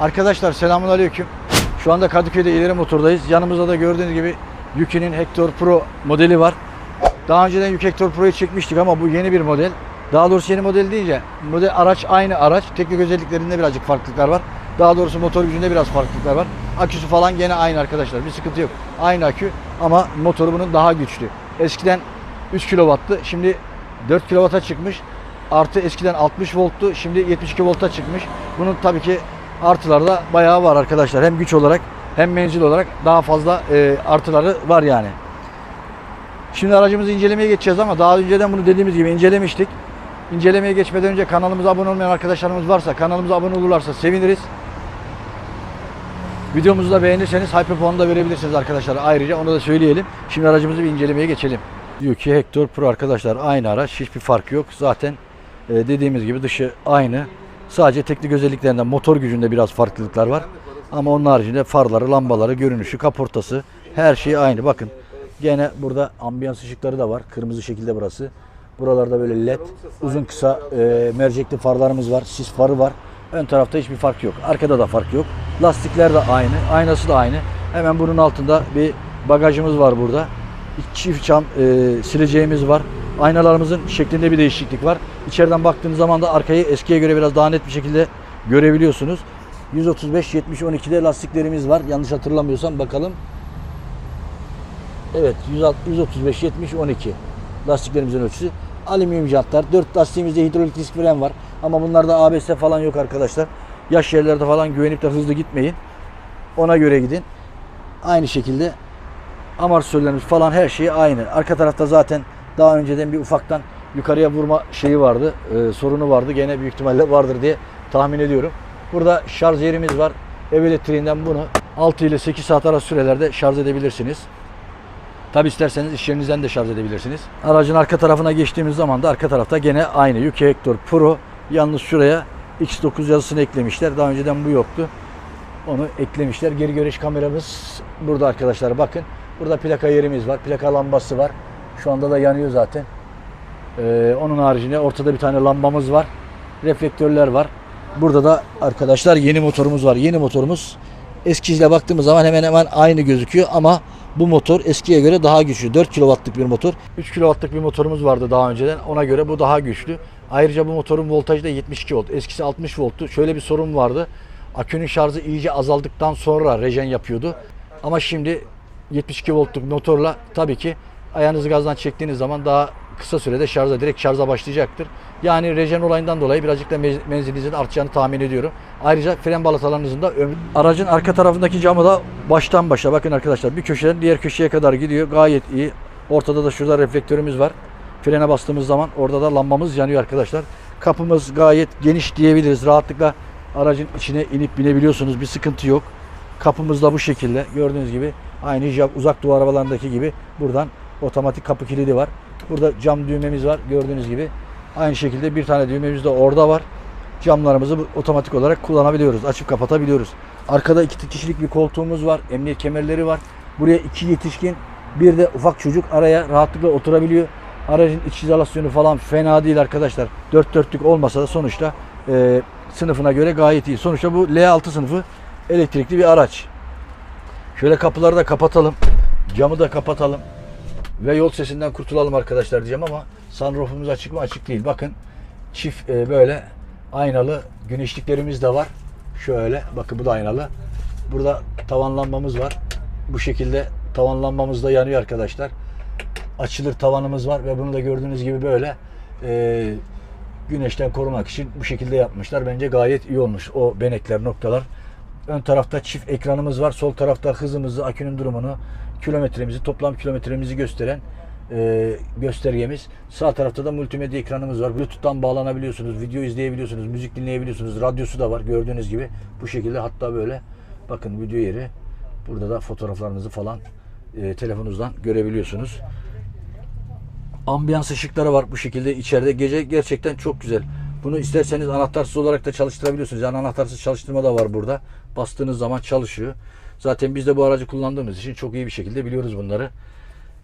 Arkadaşlar selamun aleyküm. Şu anda Kadıköy'de ileri motordayız. Yanımızda da gördüğünüz gibi Yuki'nin Hector Pro modeli var. Daha önceden Yuki Hector Pro'yu çekmiştik ama bu yeni bir model. Daha doğrusu yeni model deyince model araç aynı araç. Teknik özelliklerinde birazcık farklılıklar var. Daha doğrusu motor gücünde biraz farklılıklar var. Aküsü falan gene aynı arkadaşlar. Bir sıkıntı yok. Aynı akü ama motoru bunun daha güçlü. Eskiden 3 kW'tı. Şimdi 4 kW'a çıkmış. Artı eskiden 60 volttu. Şimdi 72 volta çıkmış. Bunun tabii ki artıları da bayağı var arkadaşlar. Hem güç olarak hem menzil olarak daha fazla e, artıları var yani. Şimdi aracımızı incelemeye geçeceğiz ama daha önceden bunu dediğimiz gibi incelemiştik. İncelemeye geçmeden önce kanalımıza abone olmayan arkadaşlarımız varsa kanalımıza abone olurlarsa seviniriz. Videomuzu da beğenirseniz hype puanı da verebilirsiniz arkadaşlar. Ayrıca onu da söyleyelim. Şimdi aracımızı bir incelemeye geçelim. Diyor ki Hector Pro arkadaşlar aynı araç. Hiçbir fark yok. Zaten e, dediğimiz gibi dışı aynı. Sadece teknik özelliklerinde motor gücünde biraz farklılıklar var. Ama onun haricinde farları, lambaları, görünüşü, kaportası her şey aynı. Bakın gene burada ambiyans ışıkları da var. Kırmızı şekilde burası. Buralarda böyle led, uzun kısa e, mercekli farlarımız var. Sis farı var. Ön tarafta hiçbir fark yok. Arkada da fark yok. Lastikler de aynı. Aynası da aynı. Hemen bunun altında bir bagajımız var burada. Çift cam e, sileceğimiz var. Aynalarımızın şeklinde bir değişiklik var. İçeriden baktığınız zaman da arkayı eskiye göre biraz daha net bir şekilde görebiliyorsunuz. 135 70 12'de lastiklerimiz var. Yanlış hatırlamıyorsam bakalım. Evet 135 70 12 lastiklerimizin ölçüsü. Alüminyum jantlar. 4 lastiğimizde hidrolik disk fren var. Ama bunlarda ABS falan yok arkadaşlar. Yaş yerlerde falan güvenip de hızlı gitmeyin. Ona göre gidin. Aynı şekilde amortisörlerimiz falan her şey aynı. Arka tarafta zaten daha önceden bir ufaktan yukarıya vurma şeyi vardı. e, sorunu vardı. Gene büyük ihtimalle vardır diye tahmin ediyorum. Burada şarj yerimiz var. Ev elektriğinden bunu 6 ile 8 saat arası sürelerde şarj edebilirsiniz. Tabi isterseniz iş yerinizden de şarj edebilirsiniz. Aracın arka tarafına geçtiğimiz zaman da arka tarafta gene aynı. Yuki Hector Pro. Yalnız şuraya X9 yazısını eklemişler. Daha önceden bu yoktu. Onu eklemişler. Geri görüş kameramız burada arkadaşlar bakın. Burada plaka yerimiz var. Plaka lambası var. Şu anda da yanıyor zaten. Ee, onun haricinde ortada bir tane lambamız var. Reflektörler var. Burada da arkadaşlar yeni motorumuz var. Yeni motorumuz eskiyle baktığımız zaman hemen hemen aynı gözüküyor ama bu motor eskiye göre daha güçlü. 4 kW'lık bir motor. 3 kW'lık bir motorumuz vardı daha önceden. Ona göre bu daha güçlü. Ayrıca bu motorun voltajı da 72 volt. Eskisi 60 volttu. Şöyle bir sorun vardı. Akünün şarjı iyice azaldıktan sonra rejen yapıyordu. Ama şimdi 72 voltluk motorla tabii ki ayağınızı gazdan çektiğiniz zaman daha kısa sürede şarja direkt şarja başlayacaktır. Yani rejen olayından dolayı birazcık da menzilinizin artacağını tahmin ediyorum. Ayrıca fren balatalarınızın da ömrü... Aracın arka tarafındaki camı da baştan başa bakın arkadaşlar bir köşeden diğer köşeye kadar gidiyor. Gayet iyi. Ortada da şurada reflektörümüz var. Frene bastığımız zaman orada da lambamız yanıyor arkadaşlar. Kapımız gayet geniş diyebiliriz. Rahatlıkla aracın içine inip binebiliyorsunuz. Bir sıkıntı yok. Kapımız da bu şekilde. Gördüğünüz gibi aynı uzak doğu arabalarındaki gibi buradan otomatik kapı kilidi var. Burada cam düğmemiz var gördüğünüz gibi. Aynı şekilde bir tane düğmemiz de orada var. Camlarımızı otomatik olarak kullanabiliyoruz. Açıp kapatabiliyoruz. Arkada iki kişilik bir koltuğumuz var. Emniyet kemerleri var. Buraya iki yetişkin bir de ufak çocuk araya rahatlıkla oturabiliyor. Aracın iç izolasyonu falan fena değil arkadaşlar. Dört dörtlük olmasa da sonuçta e, sınıfına göre gayet iyi. Sonuçta bu L6 sınıfı elektrikli bir araç. Şöyle kapıları da kapatalım. Camı da kapatalım. Ve yol sesinden kurtulalım arkadaşlar diyeceğim ama sunroofumuz açık mı? Açık değil. Bakın çift e, böyle aynalı güneşliklerimiz de var. Şöyle bakın bu da aynalı. Burada tavan lambamız var. Bu şekilde tavan lambamız da yanıyor arkadaşlar. Açılır tavanımız var ve bunu da gördüğünüz gibi böyle e, güneşten korumak için bu şekilde yapmışlar. Bence gayet iyi olmuş o benekler, noktalar. Ön tarafta çift ekranımız var. Sol tarafta hızımızı, akünün durumunu, kilometremizi, toplam kilometremizi gösteren e, göstergemiz. Sağ tarafta da multimedya ekranımız var. Bluetooth'tan bağlanabiliyorsunuz, video izleyebiliyorsunuz, müzik dinleyebiliyorsunuz. Radyosu da var gördüğünüz gibi. Bu şekilde hatta böyle bakın video yeri. Burada da fotoğraflarınızı falan e, telefonunuzdan görebiliyorsunuz. Ambiyans ışıkları var bu şekilde içeride. Gece gerçekten çok güzel. Bunu isterseniz anahtarsız olarak da çalıştırabiliyorsunuz. Yani anahtarsız çalıştırma da var burada. Bastığınız zaman çalışıyor. Zaten biz de bu aracı kullandığımız için çok iyi bir şekilde biliyoruz bunları.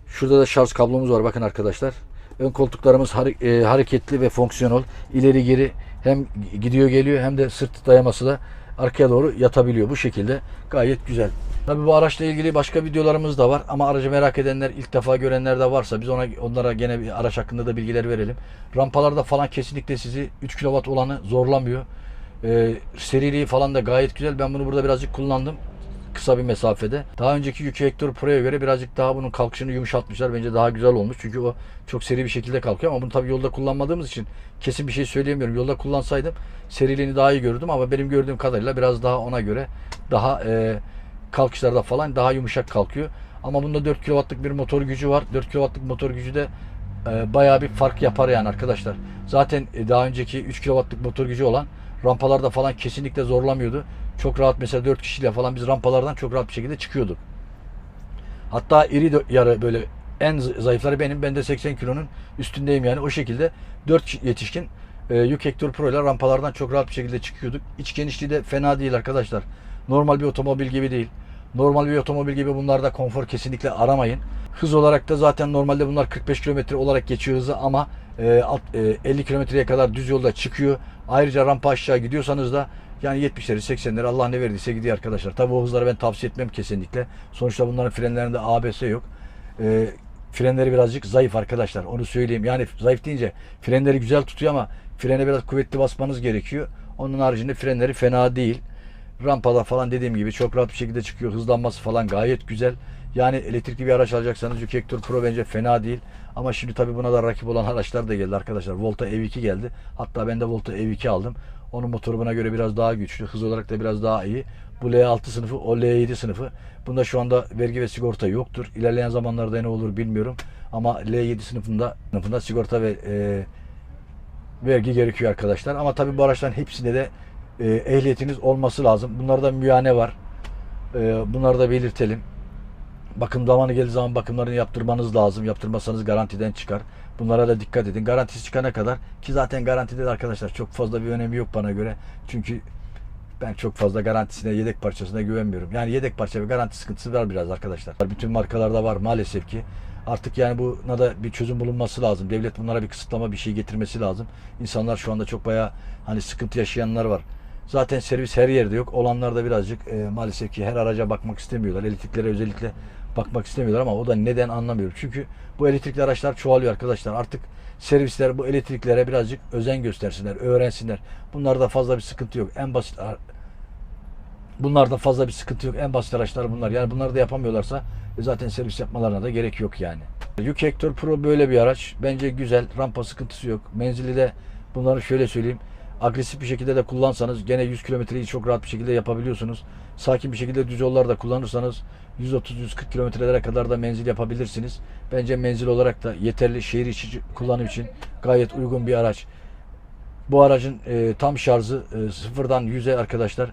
Şurada da şarj kablomuz var bakın arkadaşlar. Ön koltuklarımız e, hareketli ve fonksiyonel. İleri geri hem gidiyor geliyor hem de sırt dayaması da arkaya doğru yatabiliyor. Bu şekilde gayet güzel. Tabii bu araçla ilgili başka videolarımız da var ama aracı merak edenler, ilk defa görenler de varsa biz ona onlara gene bir araç hakkında da bilgiler verelim. Rampalarda falan kesinlikle sizi 3 kW olanı zorlamıyor. Ee, seriliği falan da gayet güzel. Ben bunu burada birazcık kullandım kısa bir mesafede. Daha önceki yük vektör Pro'ya göre birazcık daha bunun kalkışını yumuşatmışlar. Bence daha güzel olmuş. Çünkü o çok seri bir şekilde kalkıyor ama bunu tabii yolda kullanmadığımız için kesin bir şey söyleyemiyorum. Yolda kullansaydım seriliğini daha iyi görürdüm ama benim gördüğüm kadarıyla biraz daha ona göre daha e, kalkışlarda falan daha yumuşak kalkıyor. Ama bunda 4 kW'lık bir motor gücü var. 4 kW'lık motor gücü de e, bayağı bir fark yapar yani arkadaşlar. Zaten e, daha önceki 3 kW'lık motor gücü olan rampalarda falan kesinlikle zorlamıyordu. Çok rahat mesela 4 kişiyle falan biz rampalardan çok rahat bir şekilde çıkıyorduk. Hatta iri yarı böyle en zayıfları benim. Ben de 80 kilonun üstündeyim yani. O şekilde 4 yetişkin e, yük Hector Pro ile rampalardan çok rahat bir şekilde çıkıyorduk. İç genişliği de fena değil arkadaşlar. Normal bir otomobil gibi değil. Normal bir otomobil gibi bunlarda konfor kesinlikle aramayın. Hız olarak da zaten normalde bunlar 45 km olarak geçiyor hızı ama e, alt- e, 50 kilometreye kadar düz yolda çıkıyor. Ayrıca rampa aşağı gidiyorsanız da yani 70'leri 80'leri Allah ne verdiyse gidiyor arkadaşlar. Tabi o hızları ben tavsiye etmem kesinlikle. Sonuçta bunların frenlerinde ABS yok. E, frenleri birazcık zayıf arkadaşlar. Onu söyleyeyim. Yani zayıf deyince frenleri güzel tutuyor ama frene biraz kuvvetli basmanız gerekiyor. Onun haricinde frenleri fena değil. Rampada falan dediğim gibi çok rahat bir şekilde çıkıyor. Hızlanması falan gayet güzel. Yani elektrikli bir araç alacaksanız Juke Hector Pro bence fena değil. Ama şimdi tabii buna da rakip olan araçlar da geldi arkadaşlar. Volta EV2 geldi. Hatta ben de Volta EV2 aldım. Onun motoru buna göre biraz daha güçlü. Hız olarak da biraz daha iyi. Bu L6 sınıfı, o L7 sınıfı. Bunda şu anda vergi ve sigorta yoktur. İlerleyen zamanlarda ne olur bilmiyorum. Ama L7 sınıfında, sınıfında sigorta ve e, vergi gerekiyor arkadaşlar. Ama tabii bu araçların hepsinde de e, ehliyetiniz olması lazım. Bunlarda müyane var. E, bunları da belirtelim. Bakım zamanı geldiği zaman bakımlarını yaptırmanız lazım. Yaptırmazsanız garantiden çıkar. Bunlara da dikkat edin. Garantisi çıkana kadar ki zaten garantide de arkadaşlar çok fazla bir önemi yok bana göre. Çünkü ben çok fazla garantisine, yedek parçasına güvenmiyorum. Yani yedek parça ve garanti sıkıntısı var biraz arkadaşlar. Bütün markalarda var maalesef ki. Artık yani buna da bir çözüm bulunması lazım. Devlet bunlara bir kısıtlama bir şey getirmesi lazım. İnsanlar şu anda çok bayağı hani sıkıntı yaşayanlar var. Zaten servis her yerde yok. Olanlar da birazcık e, maalesef ki her araca bakmak istemiyorlar. Elektriklere özellikle bakmak istemiyorlar ama o da neden anlamıyorum. Çünkü bu elektrikli araçlar çoğalıyor arkadaşlar. Artık servisler bu elektriklere birazcık özen göstersinler, öğrensinler. Bunlarda fazla bir sıkıntı yok. En basit ar- Bunlarda fazla bir sıkıntı yok. En basit araçlar bunlar. Yani bunları da yapamıyorlarsa e, zaten servis yapmalarına da gerek yok yani. Yük Hector Pro böyle bir araç. Bence güzel. Rampa sıkıntısı yok. Menzili de bunları şöyle söyleyeyim. Agresif bir şekilde de kullansanız gene 100 kilometreyi çok rahat bir şekilde yapabiliyorsunuz. Sakin bir şekilde düz yollarda kullanırsanız 130-140 kilometrelere kadar da menzil yapabilirsiniz. Bence menzil olarak da yeterli şehir içi kullanım için gayet uygun bir araç. Bu aracın e, tam şarjı e, sıfırdan 100'e arkadaşlar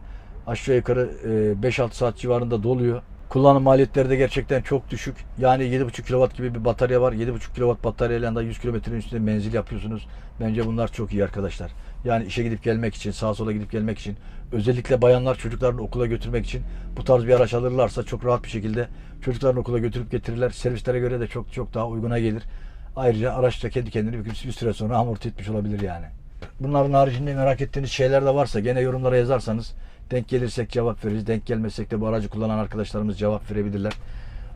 aşağı yukarı e, 5-6 saat civarında doluyor. Kullanım maliyetleri de gerçekten çok düşük. Yani 7.5 kW gibi bir batarya var. 7.5 kW bataryayla da 100 kilometrenin üstünde menzil yapıyorsunuz. Bence bunlar çok iyi arkadaşlar. Yani işe gidip gelmek için, sağa sola gidip gelmek için, özellikle bayanlar çocuklarını okula götürmek için bu tarz bir araç alırlarsa çok rahat bir şekilde çocuklarını okula götürüp getirirler. Servislere göre de çok çok daha uyguna gelir. Ayrıca araç da kendi kendini bir, bir süre sonra amorti etmiş olabilir yani. Bunların haricinde merak ettiğiniz şeyler de varsa gene yorumlara yazarsanız denk gelirsek cevap veririz. Denk gelmezsek de bu aracı kullanan arkadaşlarımız cevap verebilirler.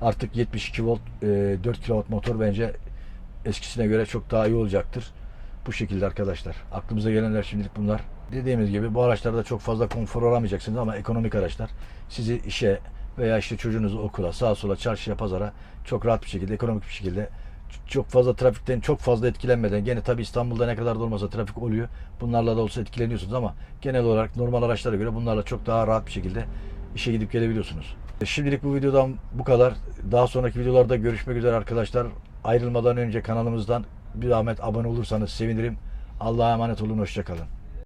Artık 72 volt e, 4 kW motor bence eskisine göre çok daha iyi olacaktır. Bu şekilde arkadaşlar. Aklımıza gelenler şimdilik bunlar. Dediğimiz gibi bu araçlarda çok fazla konfor aramayacaksınız ama ekonomik araçlar sizi işe veya işte çocuğunuzu okula, sağa sola, çarşıya, pazara çok rahat bir şekilde, ekonomik bir şekilde çok fazla trafikten çok fazla etkilenmeden gene tabi İstanbul'da ne kadar da olmasa trafik oluyor. Bunlarla da olsa etkileniyorsunuz ama genel olarak normal araçlara göre bunlarla çok daha rahat bir şekilde işe gidip gelebiliyorsunuz. Şimdilik bu videodan bu kadar. Daha sonraki videolarda görüşmek üzere arkadaşlar. Ayrılmadan önce kanalımızdan bir zahmet abone olursanız sevinirim. Allah'a emanet olun. Hoşçakalın.